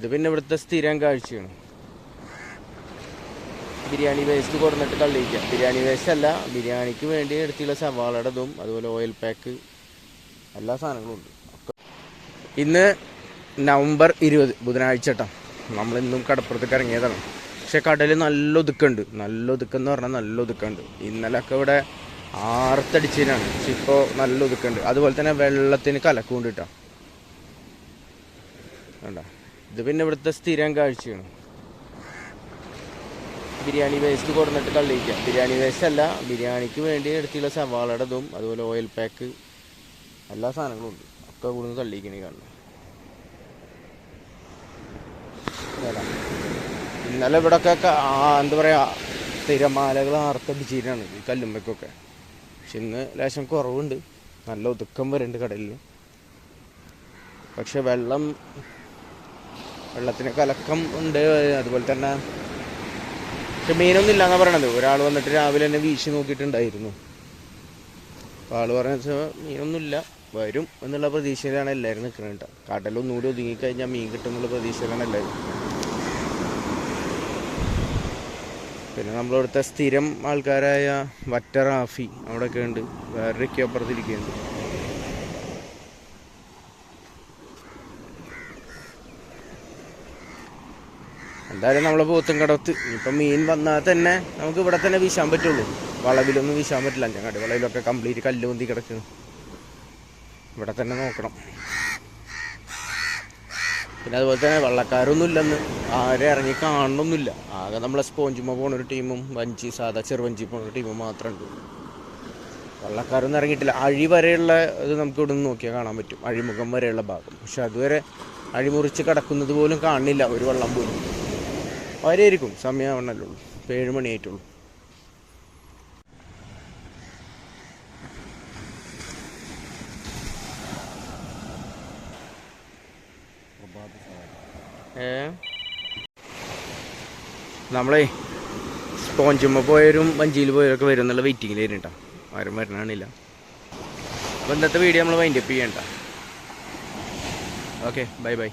ഇത് പിന്നെ ഇവിടുത്തെ സ്ഥിരം കാഴ്ചയാണ്. ബിരിയാണി വേസ്റ്റ് കൊടുന്നിട്ട് തള്ളിയിക്കാം. ബിരിയാണി വേസ്റ്റ് അല്ല ബിരിയാണിക്ക് വേണ്ടി എടുത്തുള്ള സവാളയുടെ ഇതും അതുപോലെ ഓയിൽ പാക്ക് എല്ലാ സാധനങ്ങളും ഉണ്ട്. ഇന്ന് നവംബർ ഇരുപത് ബുധനാഴ്ച കേട്ടോ നമ്മളിന്നും കടപ്പുറത്തേക്ക് ഇറങ്ങിയതാണ്. പക്ഷേ കടൽ നല്ല ഒതുക്കുണ്ട്. നല്ല ഒതുക്കെന്ന് പറഞ്ഞാൽ നല്ല ഒതുക്കുണ്ട്. ഇന്നലൊക്കെ ഇവിടെ ആർത്തടിച്ചതിനാണ്. പക്ഷെ ഇപ്പോൾ നല്ല ഒതുക്കുണ്ട്. അതുപോലെ തന്നെ വെള്ളത്തിന് കലക്കുണ്ട് വേണ്ട ഇത് പിന്നെ ഇവിടുത്തെ സ്ഥിരം കാഴ്ചയാണ്. ബിരിയാണി വേസ്റ്റ് കൊടുന്നിട്ട് തള്ളിയിക്കാം ബിരിയാണി വേസ്റ്റ് അല്ല ബിരിയാണിക്ക് വേണ്ടി എടുത്തിട്ടുള്ള സവാളയുടെ ഇതും അതുപോലെ ഓയിൽ പാക്ക് എല്ലാ സാധനങ്ങളും ഉണ്ട്. ഒക്കെ കൂടുന്നു തള്ളിക്കണേ കാണുന്നു ഇതാ. ഇന്നലെ ഇവിടെ ഒക്കെ എന്താ പറയാ തിരമാലകൾ ആർത്തടിച്ചിട്ടാണ് ഈ കല്ലുമ്പയ്ക്കൊക്കെ പക്ഷെ ഇന്ന് ലേശം കുറവുണ്ട്. നല്ല ഒതുക്കം വരുന്നുണ്ട് കടലിൽ പക്ഷെ വെള്ളം വെള്ളത്തിന് കലക്കം ഉണ്ട് അതുപോലെ തന്നെ പക്ഷെ മീനൊന്നും ഇല്ലാന്നാ പറയണത്. ഒരാൾ വന്നിട്ട് രാവിലെ തന്നെ വീശി നോക്കിയിട്ടുണ്ടായിരുന്നു. അപ്പോൾ ആൾ പറഞ്ഞ മീനൊന്നുമില്ല വരും എന്നുള്ള പ്രതീക്ഷയിലാണ് എല്ലാവരും നിൽക്കുന്നത് കേട്ടോ. കടലൊന്നുകൂടി ഒതുങ്ങിക്കഴിഞ്ഞാൽ മീൻ കിട്ടും എന്നുള്ള പ്രതീക്ഷയിലാണ് എല്ലാവരും പിന്നെ നമ്മളിവിടുത്തെ സ്ഥിരം ആൾക്കാരായ വറ്റ റാഫി അവിടെയൊക്കെ ഉണ്ട്. വേറൊക്കെ അപ്പുറത്തിരിക്കുന്നുണ്ട്. എന്തായാലും നമ്മൾ പോത്തും കടത്ത്. ഇപ്പം മീൻ വന്നാൽ തന്നെ നമുക്ക് ഇവിടെ തന്നെ വീശാൻ പറ്റുള്ളൂ. വളവിലൊന്നും വീശാൻ പറ്റില്ല. ഞങ്ങളുടെ വളവിലൊക്കെ കംപ്ലീറ്റ് കല്ല് പൊന്തി കിടക്കുന്നു. ഇവിടെ തന്നെ നോക്കണം. പിന്നെ അതുപോലെ തന്നെ വള്ളക്കാരൊന്നും ഇല്ലെന്ന് ആരും ഇറങ്ങി കാണണമൊന്നുമില്ല ആകെ നമ്മളെ സ്പോഞ്ചുമ്മ പോണ ഒരു ടീമും വഞ്ചി സാധാ ചെറുവഞ്ചി പോണ ഒരു ടീമും മാത്രമേ ഉണ്ട് വള്ളക്കാരൊന്നും ഇറങ്ങിയിട്ടില്ല. അഴി വരെയുള്ള ഇത് നമുക്ക് ഇവിടെ നിന്ന് നോക്കിയാൽ കാണാൻ പറ്റും. അഴിമുഖം വരെയുള്ള ഭാഗം. പക്ഷെ അതുവരെ അഴിമുറിച്ച് കിടക്കുന്നത് പോലും കാണില്ല. ഒരു വള്ളം പോലും. വരെയായിരിക്കും സമയമാവണല്ലോ ഉള്ളൂ ഇപ്പം ഏഴ് മണിയായിട്ടുള്ളൂ ഏ? നമ്മളേ സ്പോഞ്ചുമ്മ പോയവരും വഞ്ചിയിൽ പോയവരൊക്കെ വരും എന്നുള്ള വെയിറ്റിങ്ങിലായിരുന്നു കേട്ടോ. ആരും വരണാണില്ല. അപ്പോൾ ഇന്നത്തെ വീഡിയോ നമ്മൾ വൈൻഡപ്പ് ചെയ്യണ്ട ഓക്കെ ബൈ ബൈ